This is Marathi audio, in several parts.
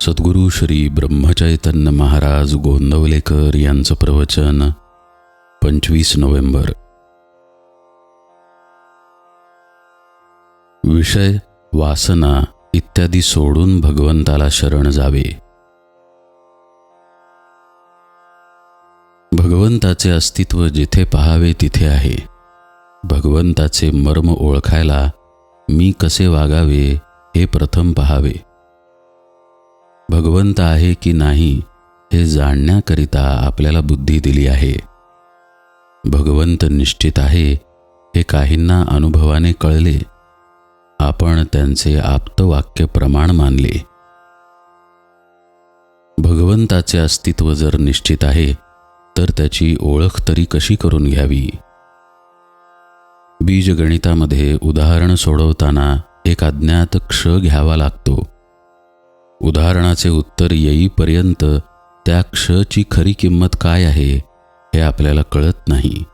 सद्गुरू श्री ब्रह्मचैतन्य महाराज गोंदवलेकर यांचं प्रवचन पंचवीस नोव्हेंबर. विषय वासना इत्यादी सोडून भगवंताला शरण जावे. भगवंताचे अस्तित्व जिथे पहावे तिथे आहे. भगवंताचे मर्म ओळखायला मी कसे वागावे हे प्रथम पहावे. भगवंत आहे की नाही हे जाणण्याकरिता आपल्याला बुद्धी दिली आहे. भगवंत निश्चित आहे हे काहींना अनुभवाने कळले. आपण त्यांचे आप्तवाक्य प्रमाण मानले. भगवंताचे अस्तित्व जर निश्चित आहे तर त्याची ओळख तरी कशी करून घ्यावी? बीजगणितामध्ये उदाहरण सोडवताना एक अज्ञात क्ष घ्यावा लागतो. उदाहरणाचे उत्तर येईपर्यंत त्या क्षची खरी किंमत काय आहे हे आपल्याला कळत नाही.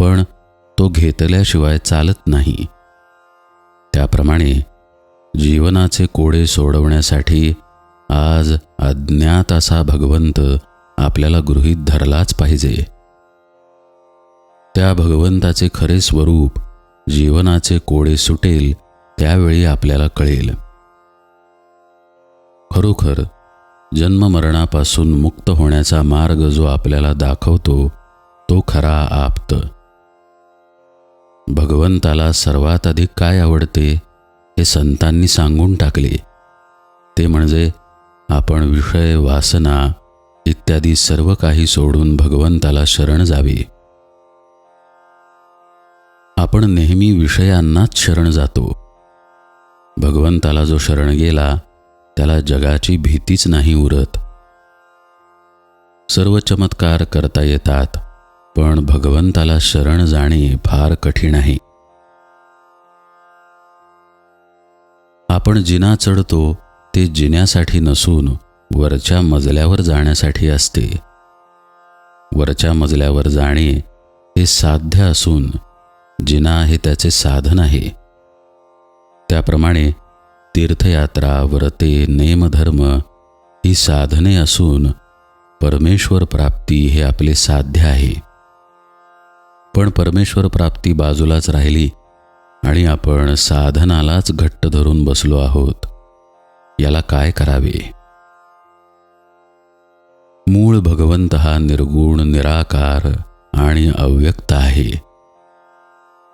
पण तो घेतल्याशिवाय चालत नाही. त्याप्रमाणे जीवनाचे कोडे सोडवण्यासाठी आज अज्ञात असा भगवंत आपल्याला गृहीत धरलाच पाहिजे. त्या भगवंताचे खरे स्वरूप जीवनाचे कोडे सुटेल त्यावेळी आपल्याला कळेल. खरोखर जन्ममरणापासून मुक्त होण्याचा मार्ग जो आपल्याला दाखवतो तो खरा आप्त. भगवंताला सर्वात अधिक काय आवडते हे संतांनी सांगून टाकले. ते म्हणजे आपण विषय वासना इत्यादी सर्व काही सोडून भगवंताला शरण जावे. आपण नेहमी विषयांनाच शरण जातो. भगवंताला जो शरण गेला त्याला जगाची भीतीच नाही उरत. सर्व चमत्कार करता येतात पण भगवंताला शरण जाणे फार कठीण आहे. आपण जिना चढतो ते जिन्यासाठी नसून वरच्या मजल्यावर जाण्यासाठी असते. वरच्या मजल्यावर जाणे हे साध्य असून जिना हे त्याचे साधन आहे. त्याप्रमाणे तीर्थयात्रा व्रते नेमधर्म ही साधने असून परमेश्वर प्राप्ती हे आपले साध्य आहे. पण परमेश्वर प्राप्ती बाजूलाच राहिली आणि आपण साधनालाच घट्ट धरून बसलो आहोत. याला काय करावे? मूळ भगवंत हा निर्गुण निराकार आणि अव्यक्त आहे.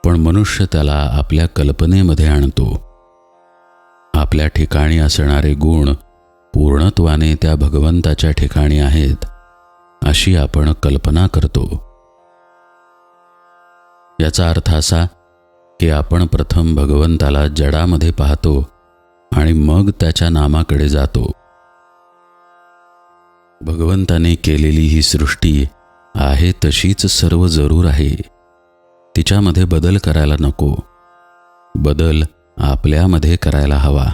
पण मनुष्य त्याला आपल्या कल्पनेमध्ये आणतो. आपल्या ठिकाणी असणारे गुण पूर्णत्वाने त्या भगवंताच्या ठिकाणी आहेत अशी आपण कल्पना करतो. याचा अर्थ असा की आपण प्रथम भगवंताला जडामध्ये पाहतो आणि मग त्याच्या नामाकडे जातो. भगवंताने केलेली ही सृष्टी आहे तशीच सर्व जरूर आहे. तिच्यामध्ये बदल करायला नको. बदल आपल्यामध्ये करायला हवा.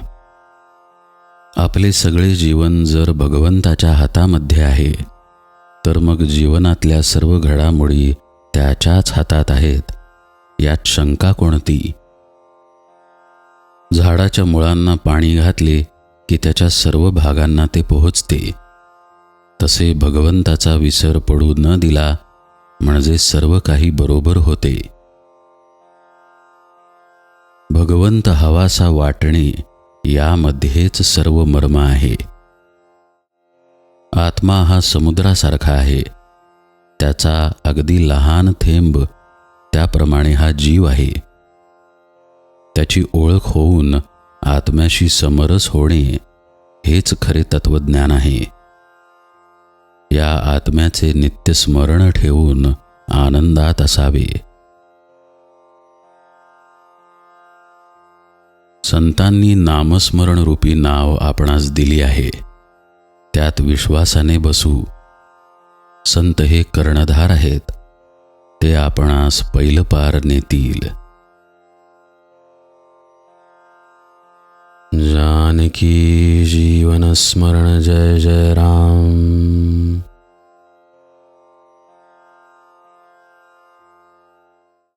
आपले सगळे जीवन जर भगवंताच्या हातामध्ये आहे तर मग जीवनातल्या सर्व घडामोडी त्याच्याच हातात आहेत यात शंका कोणती? झाडाच्या मुळांना पाणी घातले की त्याच्या सर्व भागांना ते पोहोचते. तसे भगवंताचा विसर पडू न दिला म्हणजे सर्व काही बरोबर होते. भगवंत हवासा वाटणे यामध्येच सर्व मर्म आहे. आत्मा हा समुद्रासारखा आहे. त्याचा अगदी लहान थेंब त्याप्रमाणे हा जीव आहे. त्याची ओळख होऊन आत्म्याशी समरस होणे हेच खरे तत्वज्ञान आहे. या आत्म्याचे नित्य स्मरण ठेवून आनंदात असावे. संतांनी नामस्मरण रूपी नाव आपणास दिली आहे. त्यात विश्वासाने बसू. संत हे कर्णधार आहेत. ते आपणास पैलपार नेतील. जानकी जीवन स्मरण जय जय राम.